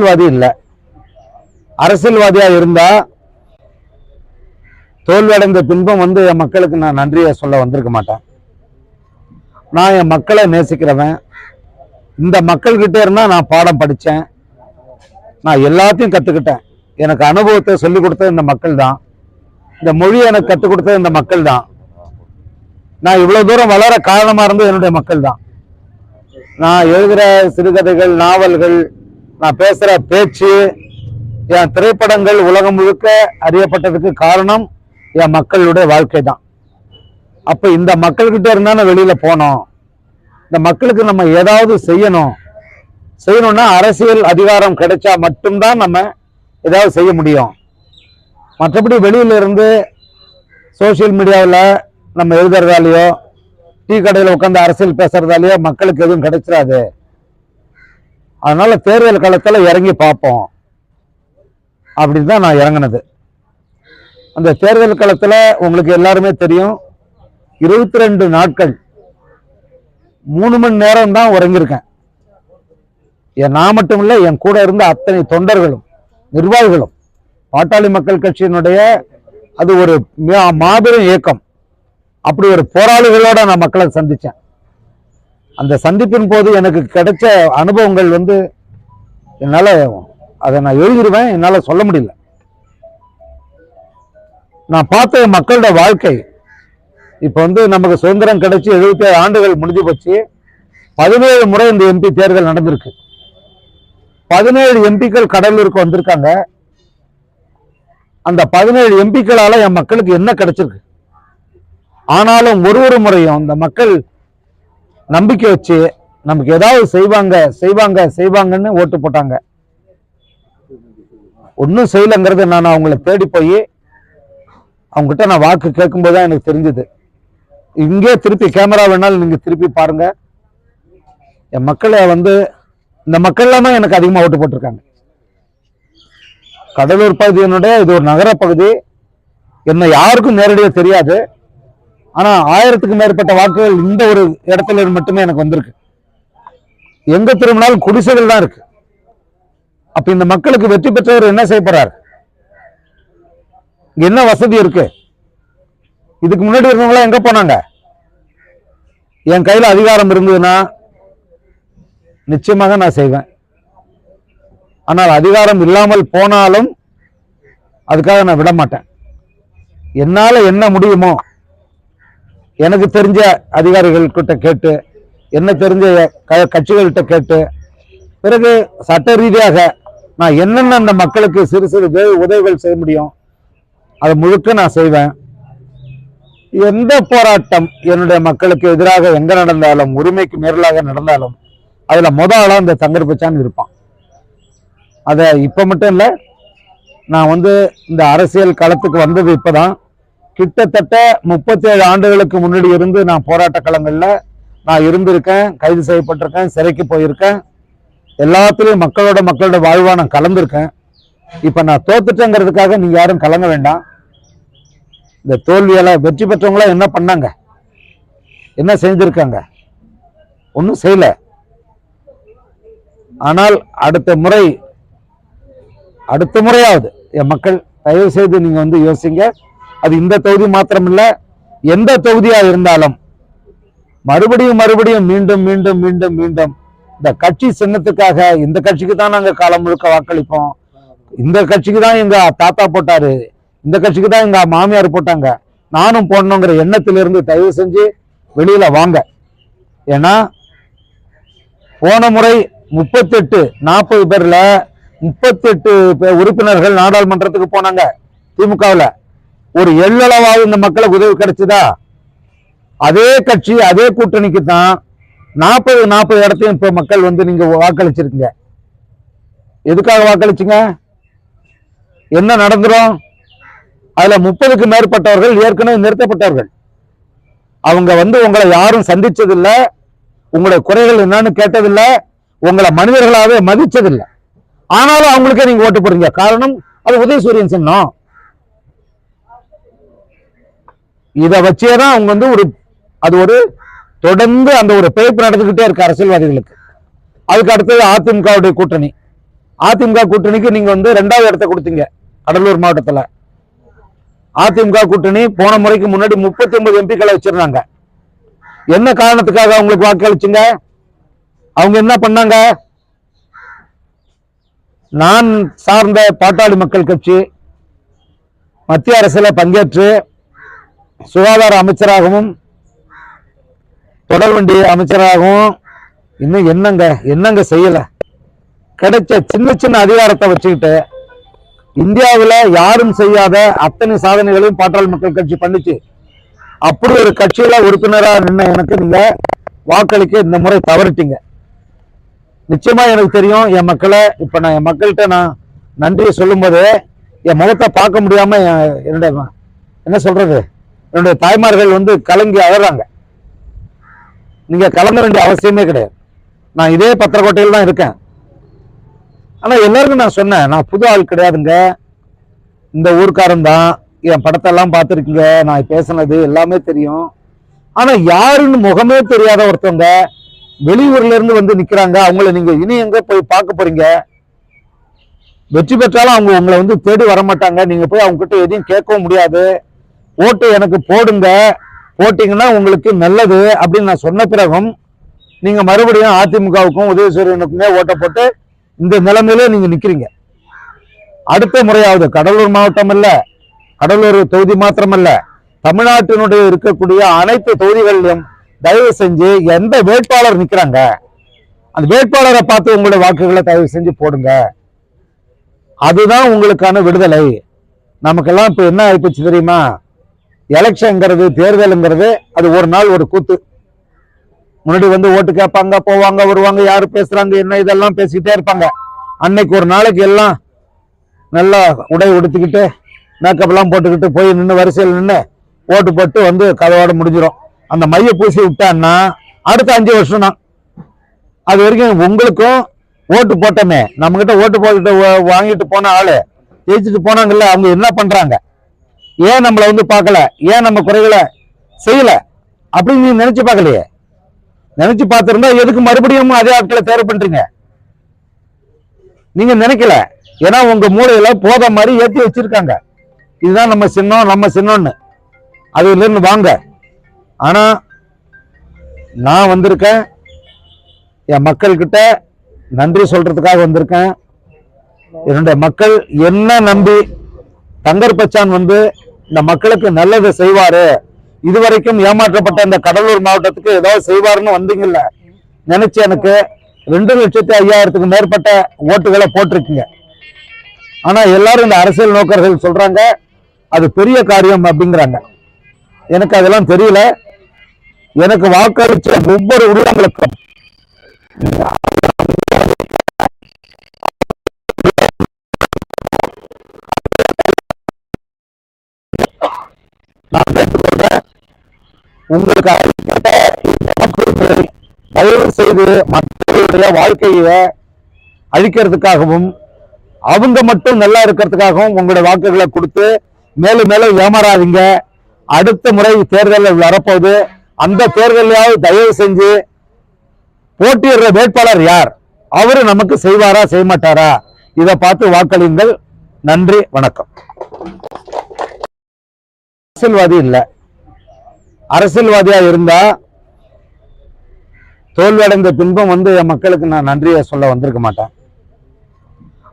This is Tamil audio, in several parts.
அரசியல்வாதி இல்லை. அரசியல்வாதியா இருந்தா தோல்வியடைந்த பின்பும் வந்து என் மக்களுக்கு நான் நன்றியை சொல்ல வந்திருக்க மாட்டேன். நான் என் மக்களை நேசிக்கிறவன். இந்த மக்கள்கிட்ட இருந்தால் நான் பாடம் படித்தேன் நான் எல்லாத்தையும் கற்றுக்கிட்டேன் எனக்கு அனுபவத்தை சொல்லிக் கொடுத்தது இந்த மக்கள் தான். இந்த மொழியை எனக்கு கற்றுக் கொடுத்தது இந்த மக்கள் தான். நான் இவ்வளவு தூரம் வளர காரணமா இருந்தது என்னுடைய மக்கள் தான். நான் எழுதுகிற சிறுகதைகள் நாவல்கள் நான் பேசுகிற பேச்சு என் திரைப்படங்கள் உலகம் முழுக்க அறியப்பட்டதுக்கு காரணம் என் மக்களுடைய வாழ்க்கை தான் அப்போ இந்த மக்கள்கிட்ட இருந்தான வெளியில் போனோம். இந்த மக்களுக்கு நம்ம ஏதாவது செய்யணும். செய்யணும்னா அரசியல் அதிகாரம் கிடைச்சா மட்டும்தான் நம்ம ஏதாவது செய்ய முடியும். மற்றபடி வெளியில இருந்து சோஷியல் மீடியாவில் நம்ம எழுதுறதாலேயோ டீ கடையில் உட்காந்து அரசியல் பேசுறதாலேயோ மக்களுக்கு எதுவும் கிடைச்சிடாது. அதனால தேர்தல் காலத்தில் இறங்கி பார்ப்போம். அப்படின்னு தான் நான் இறங்கினது. அந்த தேர்தல் காலத்தில் உங்களுக்கு எல்லாருமே தெரியும் இருபத்தி ரெண்டு நாட்கள் மூணு மணி நேரம் தான் உறங்கியிருக்கேன். என் நான் மட்டும் இல்லை என் கூட இருந்த அத்தனை தொண்டர்களும் நிர்வாகிகளும் பாட்டாளி மக்கள் கட்சியினுடைய அது ஒரு மாபெரும் இயக்கம். அப்படி ஒரு போராளிகளோட நான் மக்களை சந்தித்தேன் அந்த சந்திப்பின் போது எனக்கு கிடைச்ச அனுபவங்கள் வந்து என்னால் அதை நான் எழுதிடுவேன் என்னால் சொல்ல முடியல. நான் பார்த்த மக்களோட வாழ்க்கை இப்போ வந்து நமக்கு சுதந்திரம் கிடைச்சி எழுபத்தி ஏழு ஆண்டுகள் முடிஞ்சு போச்சு. பதினேழு முறை இந்த எம்பி தேர்தல் நடந்திருக்கு. பதினேழு எம்பிக்கள் கடலூருக்கு வந்திருக்காங்க. அந்த பதினேழு எம்பிக்களால் என் மக்களுக்கு என்ன கிடைச்சிருக்கு? ஆனாலும் ஒரு ஒரு முறையும் அந்த மக்கள் நம்பிக்கை வச்சு நமக்கு ஏதாவது செய்வாங்க செய்வாங்க செய்வாங்கன்னு ஓட்டு போட்டாங்க. ஒன்றும் செய்யலைங்கிறது நான் அவங்கள தேடி போய் அவங்ககிட்ட நான் வாக்கு கேட்கும்போது தான் எனக்கு தெரிஞ்சது. இங்கே திருப்பி கேமரா வேணாலும் நீங்கள் திருப்பி பாருங்க. என் மக்களை வந்து இந்த மக்கள்லாம் எல்லாமே எனக்கு அதிகமாக ஓட்டு போட்டிருக்காங்க. கடலூர் பகுதியினுடைய இது ஒரு நகர பகுதி. என்ன யாருக்கும் நேரடியாக தெரியாது. ஆனா ஆயிரத்துக்கும் மேற்பட்ட வாக்குகள் இந்த ஒரு இடத்துல இருந்து மட்டுமே எனக்கு வந்திருக்கு. எங்க திரும்பினாலும் குடிசைகள் தான் இருக்கு. அப்ப இந்த மக்களுக்கு வெற்றி பெற்றவர் என்ன செய்ய போறார்? இங்க என்ன வசதி இருக்கு? இதுக்கு முன்னாடி இருந்தவங்களாம் எங்க போனாங்க? என் கையில அதிகாரம் இருந்ததுன்னா நிச்சயமாக நான் செய்வேன். ஆனால் அதிகாரம் இல்லாமல் போனாலும் அதுக்காக நான் விட மாட்டேன். என்னால என்ன முடியுமோ எனக்கு தெரிஞ்ச அதிகாரிகள்கிட்ட கேட்டு என்ன தெரிஞ்ச க- கட்சிகள்கிட்ட கேட்டு பிறகு சட்ட ரீதியாக நான் என்னென்ன அந்த மக்களுக்கு சிறு சிறு உதவிகள் செய்ய முடியும் அதை முழுக்க நான் செய்வேன். எந்த போராட்டம் என்னுடைய மக்களுக்கு எதிராக எங்கே நடந்தாலும் உரிமைக்கு மேலாக நடந்தாலும் அதில் முத ஆளாக இந்த தங்கர் இருப்பான். அதை இப்போ மட்டும் இல்லை நான் வந்து இந்த அரசியல் களத்துக்கு வந்தது இப்போ தான் கிட்டத்தட்ட முப்பத்தேழு ஆண்டுகளுக்கு முன்னாடி இருந்து நான் போராட்ட களங்களில் நான் இருந்திருக்கேன் கைது செய்யப்பட்டிருக்கேன் சிறைக்கு போயிருக்கேன். எல்லாத்துலேயும் மக்களோட மக்களோட வாழ்வா நான் கலந்திருக்கேன். இப்போ நான் தோத்துட்டேங்கிறதுக்காக நீங்கள் யாரும் கலங்க வேண்டாம். இந்த தோல்வியால் வெற்றி பெற்றவங்களாம் என்ன பண்ணாங்க? என்ன செஞ்சுருக்காங்க? ஒன்றும் செய்யலை. ஆனால் அடுத்த முறை அடுத்த முறையாவது என் மக்கள் தயவு செய்து நீங்கள் வந்து யோசிங்க. அது இந்த தொகுதி மாத்திரமில்ல எந்த தொகுதியா இருந்தாலும் மறுபடியும் மறுபடியும் மீண்டும் மீண்டும் மீண்டும் மீண்டும் இந்த கட்சி சின்னத்துக்காக இந்த கட்சிக்கு தான் நாங்க காலம் முழுக்க வாக்களிப்போம். இந்த கட்சிக்கு தான் எங்க தாத்தா போட்டாரு. இந்த கட்சிக்கு தான் எங்க மாமியார் போட்டாங்க. நானும் போடணுங்கிற எண்ணத்திலிருந்து தயவு செஞ்சு வெளியில வாங்க. ஏன்னா போன முறை முப்பத்தெட்டு நாற்பது பேர்ல முப்பத்தெட்டு பே- உறுப்பினர்கள் நாடாளுமன்றத்துக்கு போனாங்க திமுகவில். ஒரு எள்ளளவாவது இந்த மக்களுக்கு உதவி கிடைச்சதா? அதே கட்சி அதே கூட்டணிக்கு தான் நாற்பது நாற்பது இடத்தையும் இப்போ மக்கள் வந்து நீங்க வாக்களிச்சிருக்கீங்க. எதுக்காக வாக்களிச்சீங்க? என்ன நடந்துரும்? அதுல முப்பதுக்கு மேற்பட்டவர்கள் ஏற்கனவே நிறுத்தப்பட்டவர்கள். அவங்க வந்து உங்களை யாரும் சந்திச்சதில்லை. உங்களுடைய குறைகள் என்னன்னு கேட்டதில்லை. உங்களை மனிதர்களாவே மதிச்சதில்லை. ஆனாலும் அவங்களுக்கே நீங்க ஓட்டு போடுறீங்க. காரணம் அது உதயசூரியன் சின்னம். இதை வச்சே தான் அவங்க வந்து ஒரு அது ஒரு தொடர்ந்து அந்த ஒரு பிழைப்பு நடந்துகிட்டே இருக்கு அரசியல்வாதிகளுக்கு. அதுக்கு அடுத்தது அதிமுகவுடைய கூட்டணி. அதிமுக கூட்டணிக்கு நீங்க வந்து ரெண்டாவது இடத்த கொடுத்தீங்க கடலூர் மாவட்டத்தில். அதிமுக கூட்டணி போன முறைக்கு முன்னாடி முப்பத்தி ஒன்பது எம்பிக்களை வச்சிருந்தாங்க. என்ன காரணத்துக்காக அவங்களுக்கு வாக்களிச்சுங்க? அவங்க என்ன பண்ணாங்க? நான் சார்ந்த பாட்டாளி மக்கள் கட்சி மத்திய அரசுல பங்கேற்று சுகாதார அமைச்சராகவும் தொடர்வண்டி அமைச்சராகவும் இன்னும் என்னங்க என்னங்க செய்யலை? கிடைச்ச சின்ன சின்ன அதிகாரத்தை வச்சுக்கிட்டு இந்தியாவில் யாரும் செய்யாத அத்தனை சாதனைகளையும் பாட்டாள் மக்கள் கட்சி பண்ணிச்சு. அப்படி ஒரு கட்சியில உறுப்பினராக நின்ன எனக்கு நீங்க வாக்களிக்க இந்த முறை தவறிட்டீங்க. நிச்சயமா எனக்கு தெரியும் என் மக்களை இப்ப நான் என் மக்கள்கிட்ட நான் நன்றியை சொல்லும்போது என் முகத்தை பார்க்க முடியாம என்னுடைய என்ன சொல்றது? என்னுடைய தாய்மார்கள் வந்து கலங்கி அழறாங்க. நீங்க கலங்க வேண்டிய அவசியமே கிடையாது. நான் இதே பத்திரக்கோட்டையில் தான் இருக்கேன். ஆனா எல்லாருக்கும் நான் சொன்னேன் நான் புது ஆள் கிடையாதுங்க. இந்த ஊர்க்காரன் தான் என் படத்தெல்லாம் பார்த்துருக்கீங்க நான் பேசுனது எல்லாமே தெரியும். ஆனா யாருன்னு முகமே தெரியாத ஒருத்தவங்க வெளியூர்ல இருந்து வந்து நிக்கிறாங்க. அவங்கள நீங்க இனி எங்க போய் பார்க்க போறீங்க? வெற்றி பெற்றாலும் அவங்க உங்களை வந்து தேடி வர மாட்டாங்க நீங்க போய் அவங்க கிட்ட எதையும் கேட்கவும் முடியாது. ஓட்டு எனக்கு போடுங்க. போட்டிங்கன்னா உங்களுக்கு நல்லது அப்படின்னு நான் சொன்ன பிறகும் நீங்கள் மறுபடியும் அதிமுகவுக்கும் உதயசூரியனுக்குமே ஓட்டை போட்டு இந்த நிலைமையிலே நீங்கள் நிற்கிறீங்க அடுத்த முறையாவது கடலூர் மாவட்டம் அல்ல கடலூர் தொகுதி மாத்திரமல்ல தமிழ்நாட்டினுடைய இருக்கக்கூடிய அனைத்து தொகுதிகளிலும் தயவு செஞ்சு எந்த வேட்பாளர் நிற்கிறாங்க அந்த வேட்பாளரை பார்த்து உங்களுடைய வாக்குகளை தயவு செஞ்சு போடுங்க. அதுதான் உங்களுக்கான விடுதலை. நமக்கெல்லாம் இப்போ என்ன ஆயிப்போச்சு தெரியுமா? எலெக்ஷனுங்கிறது தேர்தலுங்கிறது அது ஒரு நாள் ஒரு கூத்து. முன்னாடி வந்து ஓட்டு கேட்பாங்க போவாங்க வருவாங்க யார் பேசுறாங்க என்ன இதெல்லாம் பேசிக்கிட்டே இருப்பாங்க. அன்னைக்கு ஒரு நாளைக்கு எல்லாம் நல்லா உடை உடுத்திக்கிட்டு மேக்கப்லாம் போட்டுக்கிட்டு போய் நின்று வரிசையில் நின்று ஓட்டு போட்டு வந்து கதவோட முடிஞ்சிடும் அந்த மைய பூசி விட்டான்னா அடுத்த அஞ்சு வருஷம் தான் அது வரைக்கும் உங்களுக்கும் ஓட்டு போட்டோமே. நம்மகிட்ட ஓட்டு போட்டு வாங்கிட்டு போன ஆளு ஜெயிச்சுட்டு போனாங்கல்ல அவங்க என்ன பண்றாங்க? ஏன் நம்மளை வந்து பார்க்கல? ஏன் நம்ம குறைகளை செய்யல? அப்படின்னு நீ நினைச்சு பார்க்கலையே? நினைச்சு பார்த்துருந்தா எதுக்கு மறுபடியும் அதே ஆட்களை தேர்வு பண்றீங்க? நீங்க நினைக்கல. ஏன்னா உங்க மூளையில போத மாதிரி ஏற்றி வச்சிருக்காங்க. இதுதான் நம்ம சின்னம் நம்ம சின்னம்னு. அதுல இருந்து வாங்க. ஆனா நான் வந்திருக்கேன். என் மக்கள்கிட்ட நன்றி சொல்றதுக்காக வந்திருக்கேன். என்னுடைய மக்கள் என்ன நம்பி தங்கர் பச்சான் வந்து இந்த மக்களுக்கு நல்லது செய்வாரு. இதுவரைக்கும் ஏமாற்றப்பட்ட இந்த கடலூர் மாவட்டத்துக்கு ஏதாவது செய்வாருன்னு வந்தீங்கல்ல? நினைச்சு எனக்கு ரெண்டு லட்சத்தி ஐயாயிரத்துக்கு மேற்பட்ட ஓட்டுகளை போட்டிருக்கீங்க. ஆனா எல்லாரும் இந்த அரசியல் நோக்கர்கள் சொல்றாங்க அது பெரிய காரியம் அப்படிங்கிறாங்க. எனக்கு அதெல்லாம் தெரியல. எனக்கு வாக்களிச்ச ஒவ்வொரு உள்ளங்களுக்கும் உங்களுக்கு அளிக்கப்பட்ட தயவு செய்து மக்களுடைய வாழ்க்கையை அழிக்கிறதுக்காகவும் அவங்க மட்டும் நல்லா இருக்கிறதுக்காகவும் உங்களுடைய வாக்குகளை கொடுத்து மேலும் மேலும் ஏமாறாதீங்க. அடுத்த முறை தேர்தலில் வரப்போகுது அந்த தேர்தலையாவது தயவு செஞ்சு போட்டியிடுற வேட்பாளர் யார்? அவரு நமக்கு செய்வாரா செய்ய மாட்டாரா இதை பார்த்து வாக்களியுங்கள். நன்றி வணக்கம். அரசியல்வாதி இல்லை. அரசியல்வாதியாக இருந்தால் தோல்வியடைந்த பின்பும் வந்து என் மக்களுக்கு நான் நன்றியை சொல்ல வந்திருக்க மாட்டேன்.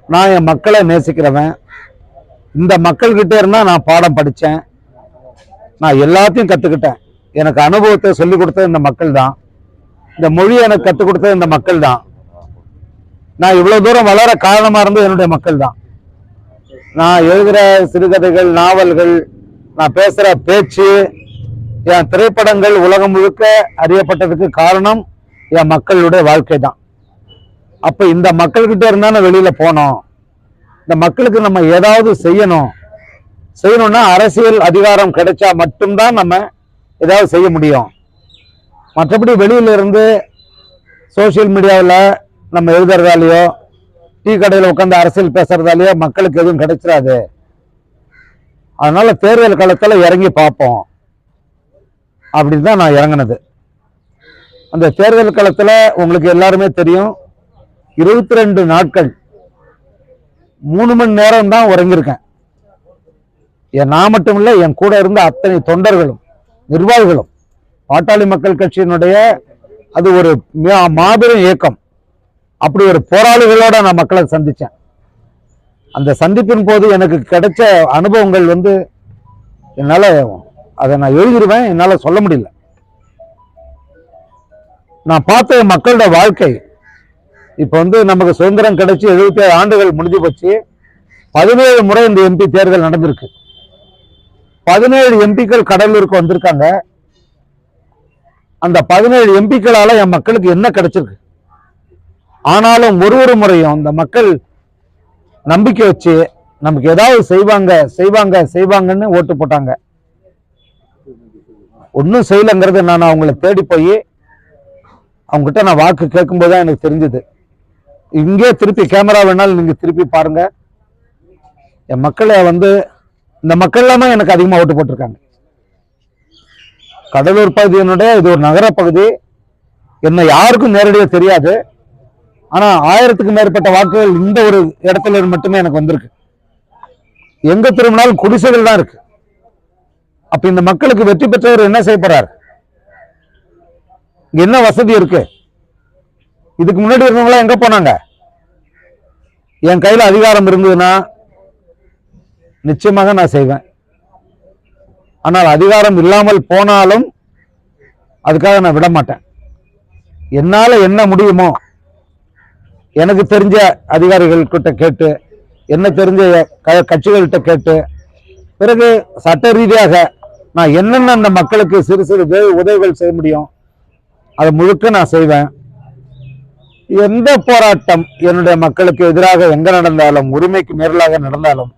நான் என் மக்களை நேசிக்கிறவன். இந்த மக்கள்கிட்ட இருந்தால் நான் பாடம் படித்தேன் நான் எல்லாத்தையும் கற்றுக்கிட்டேன் எனக்கு அனுபவத்தை சொல்லிக் கொடுத்தது இந்த மக்கள் தான் இந்த மொழியை எனக்கு கற்றுக் கொடுத்தது இந்த மக்கள் தான் நான் இவ்வளோ தூரம் வளர காரணமாக இருந்தது என்னுடைய மக்கள் தான் நான் எழுதுகிற சிறுகதைகள் நாவல்கள் நான் பேசுகிற பேச்சு என் திரைப்படங்கள் உலகம் முழுக்க அறியப்பட்டதுக்கு காரணம் என் மக்களுடைய வாழ்க்கை தான் அப்போ இந்த மக்கள்கிட்ட இருந்தானே வெளியில் போனோம். இந்த மக்களுக்கு நம்ம ஏதாவது செய்யணும். செய்யணும்னா அரசியல் அதிகாரம் கிடைச்சா மட்டும்தான் நம்ம ஏதாவது செய்ய முடியும். மற்றபடி வெளியில இருந்து சோஷியல் மீடியாவில் நம்ம எழுதுறதாலேயோ டீ கடையில் உட்காந்து அரசியல் பேசுறதாலேயோ மக்களுக்கு எதுவும் கிடைச்சிடாது. அதனால தேர்தல் காலத்தில் இறங்கி பார்ப்போம். அப்படின்னு தான் நான் இறங்கினது. அந்த தேர்தல் காலத்தில் உங்களுக்கு எல்லாருமே தெரியும் இருபத்தி ரெண்டு நாட்கள் மூணு மணி நேரம் தான் உறங்கியிருக்கேன். என் நான் மட்டும் இல்லை என் கூட இருந்த அத்தனை தொண்டர்களும் நிர்வாகிகளும் பாட்டாளி மக்கள் கட்சியினுடைய அது ஒரு மாபெரும் இயக்கம். அப்படி ஒரு போராளிகளோட நான் மக்களை சந்தித்தேன் அந்த சந்திப்பின் போது எனக்கு கிடைச்ச அனுபவங்கள் வந்து என்னால் அதை நான் எழுதிடுவேன் என்னால் சொல்ல முடியல. நான் பார்த்த மக்களோட வாழ்க்கை இப்போ வந்து நமக்கு சுதந்திரம் கிடைச்சி எழுபத்தி ஏழு ஆண்டுகள் முடிஞ்சு போச்சு. பதினேழு முறை இந்த எம்பி தேர்தல் நடந்திருக்கு. பதினேழு எம்பிக்கள் கடலூருக்கு வந்திருக்காங்க. அந்த பதினேழு எம்பிக்களால என் மக்களுக்கு என்ன கிடைச்சிருக்கு? ஆனாலும் ஒரு ஒரு முறையும் அந்த மக்கள் நம்பிக்கை வச்சு நமக்கு ஏதாவது செய்வாங்க செய்வாங்க செய்வாங்கன்னு ஓட்டு போட்டாங்க. ஒன்றும் செய்யலைங்கிறது நான் அவங்கள தேடி போய் அவங்ககிட்ட நான் வாக்கு கேட்கும்போது தான் எனக்கு தெரிஞ்சது. இங்கே திருப்பி கேமரா வேணாலும் நீங்கள் திருப்பி பாருங்கள் என் மக்களை வந்து இந்த மக்கள் எல்லாமே எனக்கு அதிகமாக ஓட்டு போட்டிருக்காங்க. கடலூர் பகுதியினுடைய இது ஒரு நகர பகுதி என்ன யாருக்கும் நேரடியாக தெரியாது. ஆனால் ஆயிரத்துக்கு மேற்பட்ட வாக்குகள் இந்த ஒரு இடத்துல இருந்து மட்டுமே எனக்கு வந்திருக்கு. எங்கே திரும்பினாலும் குடிசைகள் தான் இருக்குது அப்ப இந்த மக்களுக்கு வெற்றி பெற்றவர் என்ன செய்ய போறாரு? இங்க என்ன வசதி இருக்கு? இதுக்கு முன்னாடி இருந்தவங்களாம் எங்க போனாங்க? என் கையில அதிகாரம் இருந்ததுன்னா நிச்சயமாக நான் செய்வேன். ஆனால் அதிகாரம் இல்லாமல் போனாலும் அதுக்காக நான் விட மாட்டேன். என்னால் என்ன முடியுமோ எனக்கு தெரிஞ்ச அதிகாரிகள்கிட்ட கேட்டு என்ன தெரிஞ்ச க- கட்சிகள்கிட்ட கேட்டு பிறகு சட்ட ரீதியாக நான் என்னென்ன அந்த மக்களுக்கு சிறு சிறு உதவிகள் செய்ய முடியும் அதை முழுக்க நான் செய்வேன். எந்த போராட்டம் என்னுடைய மக்களுக்கு எதிராக எங்க நடந்தாலும் உரிமைக்கு மேலாக நடந்தாலும்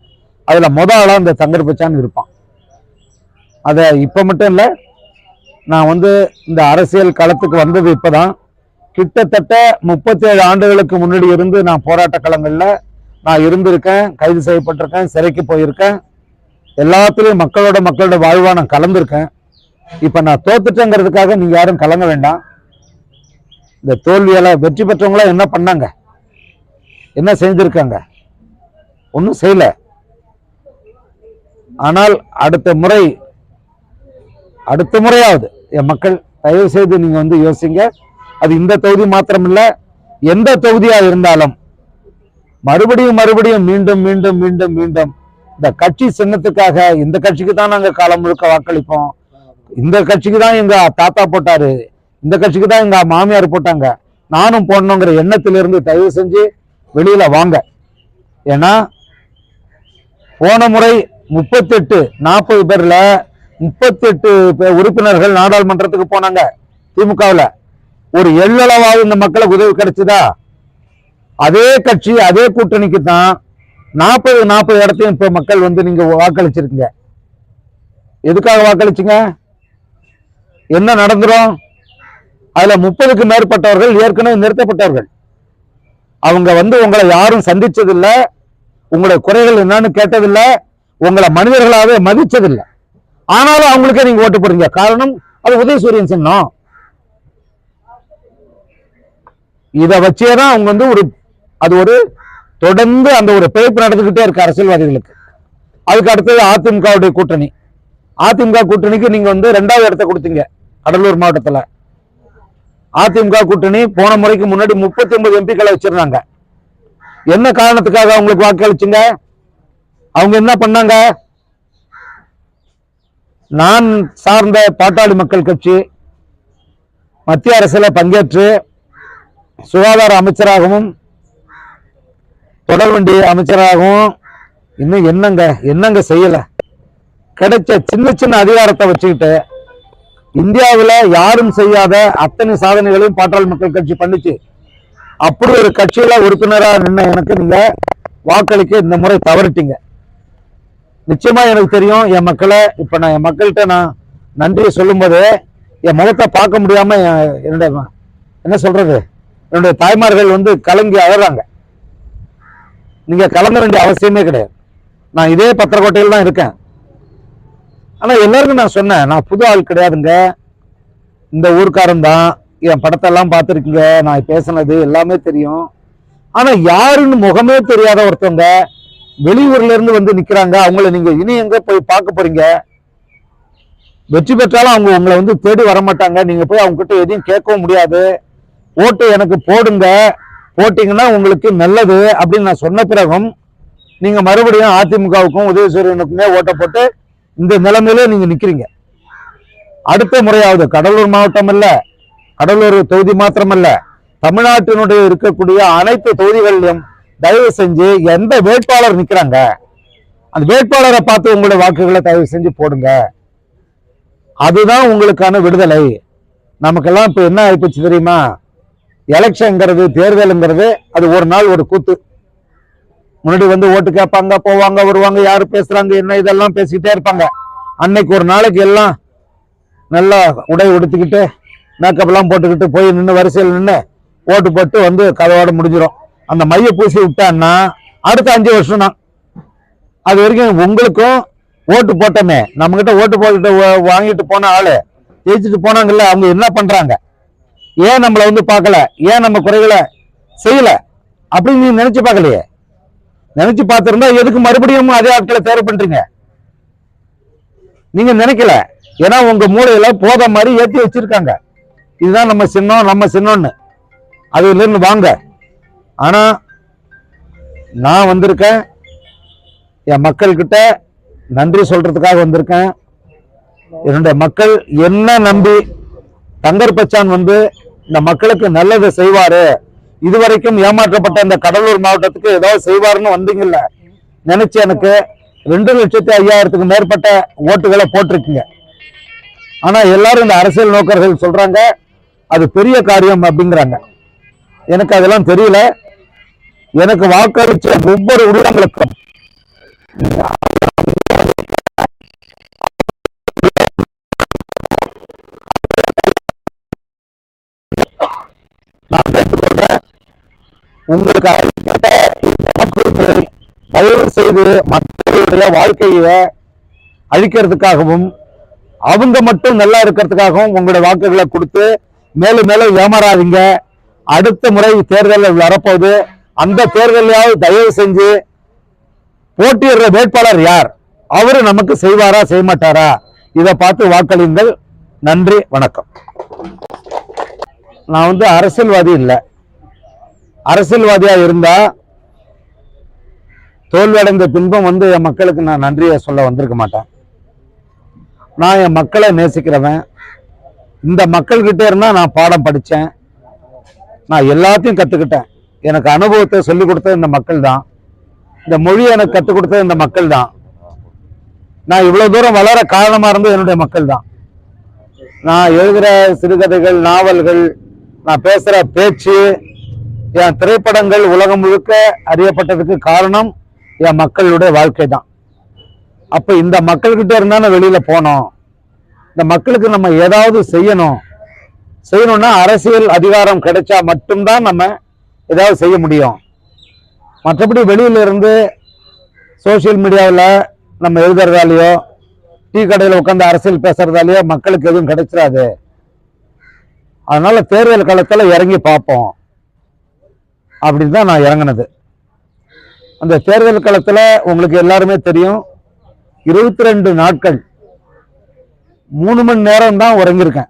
அதுல முத ஆளா இந்த சங்கர்பச்சான் இருப்பான். அதை இப்ப மட்டும் இல்லை நான் வந்து இந்த அரசியல் களத்துக்கு வந்தது இப்பதான். கிட்டத்தட்ட முப்பத்தேழு ஆண்டுகளுக்கு முன்னாடி இருந்து நான் போராட்ட களங்கள்ல நான் இருந்திருக்கேன் கைது செய்யப்பட்டிருக்கேன் சிறைக்கு போயிருக்கேன். எல்லாத்துலேயும் மக்களோட மக்களோட வாழ்வா நான் கலந்துருக்கேன். இப்போ நான் தோத்துட்டேங்கிறதுக்காக நீங்கள் யாரும் கலங்க வேண்டாம். இந்த தோல்வியால் வெற்றி பெற்றவங்களாம் என்ன பண்ணாங்க? என்ன செஞ்சுருக்காங்க ஒன்றும் செய்யலை. ஆனால் அடுத்த முறை அடுத்த முறையாவது என் மக்கள் தயவு செய்து நீங்கள் வந்து யோசிங்க. அது இந்த தொகுதி மாத்திரமில்ல எந்த தொகுதியாக இருந்தாலும் மறுபடியும் மறுபடியும் மீண்டும் மீண்டும் மீண்டும் மீண்டும் இந்த கட்சி சின்னத்துக்காக இந்த கட்சிக்கு தான் நாங்க காலம் முழுக்க வாக்களிப்போம். இந்த கட்சிக்கு தான் எங்க தாத்தா போட்டாரு. இந்த கட்சிக்கு தான் எங்க மாமியார் போட்டாங்க. நானும் போடணுங்கிற எண்ணத்திலிருந்து தயவு செஞ்சு வெளியில வாங்க. ஏன்னா போன முறை முப்பத்தெட்டு நாற்பது பேர்ல முப்பத்தெட்டு எட்டு உறுப்பினர்கள் நாடாளுமன்றத்துக்கு போனாங்க திமுகவுல. ஒரு எள்ளளவாவது இந்த மக்களுக்கு உதவி கிடைச்சதா? அதே கட்சி அதே கூட்டணிக்கு தான் நாற்பது நாற்பது இடத்தையும் இப்போ மக்கள் வந்து நீங்க வாக்களிச்சிருக்கீங்க. எதுக்காக வாக்களிச்சீங்க? என்ன நடந்துரும்? அதுல முப்பதுக்கு மேற்பட்டவர்கள் ஏற்கனவே நிறுத்தப்பட்டவர்கள். அவங்க வந்து உங்களை யாரும் சந்திச்சதில்ல. உங்களுடைய குறைகள் என்னன்னு கேட்டதில்லை. உங்களை மனிதர்களாவே மதிச்சதில்லை. ஆனாலும் அவங்களுக்கே நீங்க ஓட்டு போடுறீங்க. காரணம் அது உதயசூரியன் சின்னம். இதை வச்சே தான் அவங்க வந்து ஒரு அது ஒரு தொடர்ந்து அந்த ஒரு பிழைப்பு நடந்துகிட்டே இருக்கு அரசியல்வாதிகளுக்கு. அதுக்கு அடுத்தது அதிமுகவுடைய கூட்டணி. அதிமுக கூட்டணிக்கு நீங்க வந்து ரெண்டாவது இடத்த கொடுத்தீங்க கடலூர் மாவட்டத்தில். அதிமுக கூட்டணி போன முறைக்கு முன்னாடி முப்பத்தி ஒன்பது எம்பிக்களை வச்சிருந்தாங்க. என்ன காரணத்துக்காக அவங்களுக்கு வாக்களிச்சீங்க அவங்க என்ன பண்ணாங்க? நான் சார்ந்த பாட்டாளி மக்கள் கட்சி மத்திய அரசுல பங்கேற்று சுகாதார அமைச்சராகவும் தொடர்வண்டி அமைச்சராகவும் இன்னும் என்னங்க என்னங்க செய்யலை? கிடைச்ச சின்ன சின்ன அதிகாரத்தை வச்சுக்கிட்டு இந்தியாவில் யாரும் செய்யாத அத்தனை சாதனைகளையும் பாட்டாள் மக்கள் கட்சி பண்ணிச்சு. அப்படி ஒரு கட்சியில உறுப்பினராக நின்ன எனக்கு நீங்க வாக்களிக்க இந்த முறை தவறிட்டீங்க. நிச்சயமா எனக்கு தெரியும் என் மக்களை இப்ப நான் என் மக்கள்கிட்ட நான் நன்றியை சொல்லும்போது என் முகத்தை பார்க்க முடியாம என்னுடைய என்ன சொல்றது? என்னுடைய தாய்மார்கள் வந்து கலங்கி அழறாங்க. நீங்கள் கலங்க வேண்டிய அவசியமே கிடையாது. நான் இதே பத்திரக்கோட்டையில் தான் இருக்கேன். ஆனால் எல்லாருக்கும் நான் சொன்னேன் நான் புது ஆள் கிடையாதுங்க. இந்த ஊர்க்காரன் தான் என் படத்தெல்லாம் பார்த்துருக்கீங்க நான் பேசினது எல்லாமே தெரியும். ஆனால் யாருன்னு முகமே தெரியாத ஒருத்தவங்க வெளியூர்லேருந்து வந்து நிற்கிறாங்க அவங்கள நீங்கள் இனி எங்கே போய் பார்க்க போகிறீங்க வெற்றி பெற்றாலும் அவங்க உங்களை வந்து தேடி வர மாட்டாங்க போய் அவங்ககிட்ட எதையும் கேட்கவும் முடியாது. ஓட்டு எனக்கு போடுங்க. போட்டிங்கன்னா உங்களுக்கு நல்லது அப்படின்னு நான் சொன்ன பிறகும் நீங்கள் மறுபடியும் அதிமுகவுக்கும் உதயசூரியனுக்குமே ஓட்டை போட்டு இந்த நிலைமையிலே நீங்கள் நிற்கிறீங்க அடுத்த முறையாவது கடலூர் மாவட்டம் அல்ல கடலூர் தொகுதி மாத்திரமல்ல தமிழ்நாட்டினுடைய இருக்கக்கூடிய அனைத்து தொகுதிகளிலும் தயவு செஞ்சு எந்த வேட்பாளர் நிற்கிறாங்க அந்த வேட்பாளரை பார்த்து உங்களுடைய வாக்குகளை தயவு செஞ்சு போடுங்க. அதுதான் உங்களுக்கான விடுதலை. நமக்கெல்லாம் இப்போ என்ன ஆயிப்போச்சு தெரியுமா? எலெக்ஷனுங்கிறது தேர்தலுங்கிறது அது ஒரு நாள் ஒரு கூத்து. முன்னாடி வந்து ஓட்டு கேட்பாங்க போவாங்க வருவாங்க யார் பேசுறாங்க என்ன இதெல்லாம் பேசிக்கிட்டே இருப்பாங்க. அன்னைக்கு ஒரு நாளைக்கு எல்லாம் நல்லா உடை உடுத்திக்கிட்டு மேக்கப்லாம் போட்டுக்கிட்டு போய் நின்று வரிசையில் நின்று ஓட்டு போட்டு வந்து கதவோட முடிஞ்சிடும் அந்த மைய பூசி விட்டான்னா அடுத்த அஞ்சு வருஷம் தான் அது வரைக்கும் உங்களுக்கும் ஓட்டு போட்டோமே. நம்மகிட்ட ஓட்டு போட்டு வாங்கிட்டு போன ஆளு ஜெயிச்சுட்டு போனாங்கல்ல அவங்க என்ன பண்றாங்க? ஏன் நம்மளை வந்து பார்க்கல? ஏன் நம்ம குறைகளை செய்யல? அப்படின்னு நீ நினைச்சு பார்க்கலையே? நினைச்சு பார்த்துருந்தா எதுக்கு மறுபடியும் அதே ஆட்களை தேர்வு பண்றீங்க? நீங்க நினைக்கல. ஏன்னா உங்க மூளையில போத மாதிரி ஏத்தி வச்சிருக்காங்க. இதுதான் நம்ம சின்னம் நம்ம சின்னம்னு. அதுல இருந்து வாங்க. ஆனா நான் வந்திருக்கேன். என் மக்கள்கிட்ட நன்றி சொல்றதுக்காக வந்திருக்கேன். என்னுடைய மக்கள் என்ன நம்பி தங்கர் பச்சான் வந்து இந்த மக்களுக்கு நல்லதை செய்வாரு. இதுவரைக்கும் ஏமாற்றப்பட்ட இந்த கடலூர் மாவட்டத்துக்கு ஏதாவது செய்வாருன்னு வந்தீங்கல்ல? நினைச்சு எனக்கு ரெண்டு லட்சத்தி ஐயாயிரத்துக்கு மேற்பட்ட ஓட்டுகளை போட்டிருக்கீங்க. ஆனா எல்லாரும் இந்த அரசியல் நோக்கர்கள் சொல்றாங்க அது பெரிய காரியம் அப்படிங்கிறாங்க. எனக்கு அதெல்லாம் தெரியல. எனக்கு வாக்களிச்ச ஒவ்வொரு உள்ளங்களுக்கும் உங்களுக்கு அளிக்கப்பட்ட தயவு செய்து மக்களுடைய வாழ்க்கையை அழிக்கிறதுக்காகவும் அவங்க மட்டும் நல்லா இருக்கிறதுக்காகவும் உங்களுடைய வாக்குகளை கொடுத்து மேலும் மேலும் ஏமாறாதீங்க. அடுத்த முறை தேர்தலில் வரப்போகுது அந்த தேர்தலையாவது தயவு செஞ்சு போட்டியிடுற வேட்பாளர் யார்? அவரு நமக்கு செய்வாரா செய்ய மாட்டாரா இதை பார்த்து வாக்களியுங்கள். நன்றி வணக்கம். நான் வந்து அரசியல்வாதி இல்லை. அரசியல்வாதியா இருந்தா தோல்வியடைந்த பின்பம் வந்து என் மக்களுக்கு நான் நன்றியை சொல்ல வந்திருக்க மாட்டேன். நான் என் மக்களை நேசிக்கிறவன். இந்த மக்கள்கிட்ட இருந்தா நான் பாடம் படித்தேன் நான் எல்லாத்தையும் கற்றுக்கிட்டேன் எனக்கு அனுபவத்தை சொல்லிக் கொடுத்தது இந்த மக்கள் தான். இந்த மொழியை எனக்கு கற்றுக் கொடுத்தது இந்த மக்கள் தான். நான் இவ்வளோ தூரம் வளர காரணமாக இருந்தது என்னுடைய மக்கள் தான். நான் எழுதுகிற சிறுகதைகள் நாவல்கள் நான் பேசுகிற பேச்சு என் திரைப்படங்கள் உலகம் முழுக்க அறியப்பட்டதுக்கு காரணம் என் மக்களுடைய வாழ்க்கை தான் அப்போ இந்த மக்கள்கிட்ட இருந்தாலும் வெளியில் போனோம். இந்த மக்களுக்கு நம்ம ஏதாவது செய்யணும். செய்யணும்னா அரசியல் அதிகாரம் கிடைச்சா மட்டும்தான் நம்ம ஏதாவது செய்ய முடியும். மற்றபடி வெளியில இருந்து சோஷியல் மீடியாவில் நம்ம எழுதுறதாலேயோ டீ கடையில் உட்காந்து அரசியல் பேசுறதாலேயோ மக்களுக்கு எதுவும் கிடைச்சிடாது அதனால தேர்தல் காலத்தில் இறங்கி பார்ப்போம். அப்படின்னு தான் நான் இறங்கினது. அந்த தேர்தல் காலத்தில் உங்களுக்கு எல்லாருமே தெரியும் இருபத்தி ரெண்டு நாட்கள் மூணு மணி நேரம் தான் உறங்கியிருக்கேன்.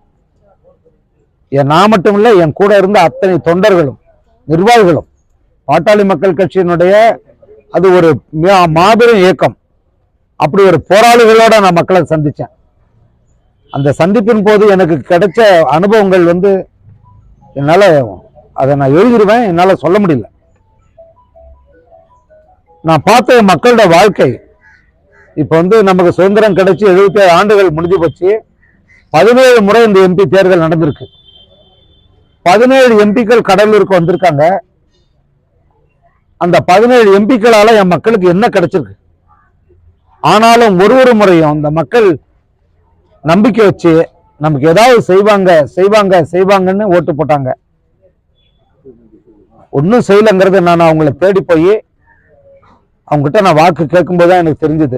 என் நான் மட்டும் இல்லை என் கூட இருந்த அத்தனை தொண்டர்களும் நிர்வாகிகளும் பாட்டாளி மக்கள் கட்சியினுடைய அது ஒரு மாபெரும் இயக்கம். அப்படி ஒரு போராளிகளோட நான் மக்களை சந்தித்தேன் அந்த சந்திப்பின் போது எனக்கு கிடைச்ச அனுபவங்கள் வந்து என்னால் அதை நான் எழுதிடுவேன் என்னால் சொல்ல முடியல. நான் பார்த்த மக்களோட வாழ்க்கை இப்போ வந்து நமக்கு சுதந்திரம் கிடைச்சி எழுபத்தி ஆண்டுகள் முடிஞ்சு போச்சு. பதினேழு முறை இந்த எம்பி தேர்தல் நடந்திருக்கு. பதினேழு எம்பிக்கள் கடலூருக்கு வந்திருக்காங்க. அந்த பதினேழு எம்பிக்களால் என் மக்களுக்கு என்ன கிடைச்சிருக்கு? ஆனாலும் ஒரு ஒரு முறையும் அந்த மக்கள் நம்பிக்கை வச்சு நமக்கு ஏதாவது செய்வாங்க செய்வாங்க செய்வாங்கன்னு ஓட்டு போட்டாங்க. ஒன்றும் செய்யலைங்கிறது நான் அவங்கள தேடி போய் அவங்ககிட்ட நான் வாக்கு கேட்கும்போது தான் எனக்கு தெரிஞ்சது.